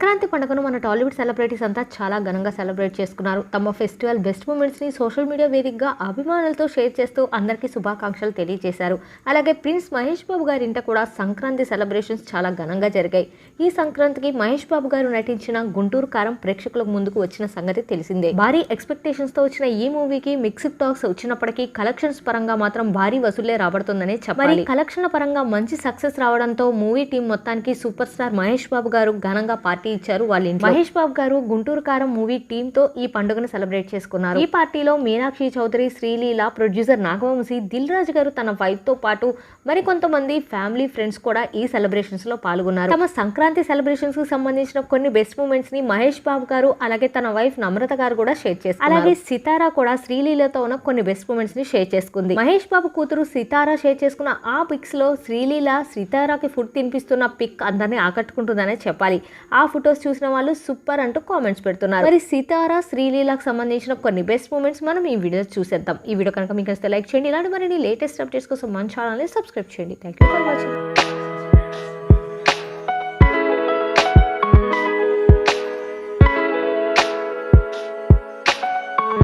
సంక్రాంతి పండుగను మన టాలీవుడ్ సెలబ్రిటీస్ అంతా చాలా ఘనంగా సెలబ్రేట్ చేసుకున్నారు. తమ ఫెస్టివల్ బెస్ట్ మూమెంట్స్ని సోషల్ మీడియా వేదికగా అభిమానులతో షేర్ చేస్తూ అందరికీ శుభాకాంక్షలు తెలియజేశారు. అలాగే ప్రిన్స్ మహేష్ బాబు గారి ఇంట కూడా సంక్రాంతి సెలబ్రేషన్స్ చాలా ఘనంగా జరిగాయి. ఈ సంక్రాంతికి మహేష్ బాబు గారు నటించిన గుంటూరు కారం ప్రేక్షకుల ముందుకు వచ్చిన సంగతి తెలిసిందే. భారీ ఎక్స్పెక్టేషన్స్తో వచ్చిన ఈ మూవీకి మిక్స్డ్ టాక్స్ వచ్చినప్పటికీ కలెక్షన్స్ పరంగా మాత్రం భారీ వసూలే రాబడుతుందనే చెప్పాలి. కలెక్షన్ల పరంగా మంచి సక్సెస్ రావడంతో మూవీ టీం మొత్తానికి సూపర్ స్టార్ మహేష్ బాబు గారు ఘనంగా పార్టీ ఇచ్చారు వాళ్ళ ఇంట్లో. మహేష్ బాబు గారు గుంటూరు కారం మూవీ టీమ్తో ఈ పండుగను సెలబ్రేట్ చేసుకున్నారు. ఈ పార్టీలో మీనాక్షి చౌదరి శ్రీలీల ప్రొడ్యూసర్ నాగవంశీ దిల్ రాజు గారు తన వైఫ్తో పాటు మరికొంతమంది ఫ్యామిలీ ఫ్రెండ్స్ కూడా ఈ సెలబ్రేషన్స్లో పాల్గొన్నారు. తమ సంక్రాంతి సెలబ్రేషన్స్కు సంబంధించిన కొన్ని బెస్ట్ మూమెంట్స్ని మహేష్ బాబు గారు అలాగే తన వైఫ్ నమ్రత గారు కూడా షేర్ చేస్తారు అలాగే సితారా కూడా శ్రీలీలతో ఉన్న కొన్ని బెస్ట్ మూమెంట్స్ని షేర్ చేసుకుంది. మహేష్ బాబు కూతురు సితారా షేర్ చేసుకున్న ఆ పిక్స్లో శ్రీలీల సితారాకి ఫుడ్ తినిపిస్తున్న పిక్ అందరినీ ఆకట్టుకుంటుందనే చెప్పాలి. ఆ ఫుడ్ ఫొటోస్ చూసిన వాళ్ళు సూపర్ అంటూ కామెంట్స్ పెడుతున్నారు. మరి సితారా శ్రీలీలకు సంబంధించిన కొన్ని బెస్ట్ మూమెంట్స్ మనం ఈ వీడియో చూసేద్దాం. ఈ వీడియో కనుక మీకు వస్తే లైక్ చేయండి. ఇలాంటి మరిన్ని లేటెస్ట్ అప్డేట్స్ కోసం మన ఛానల్ని సబ్స్క్రైబ్ చేయండి. Thank you for watching.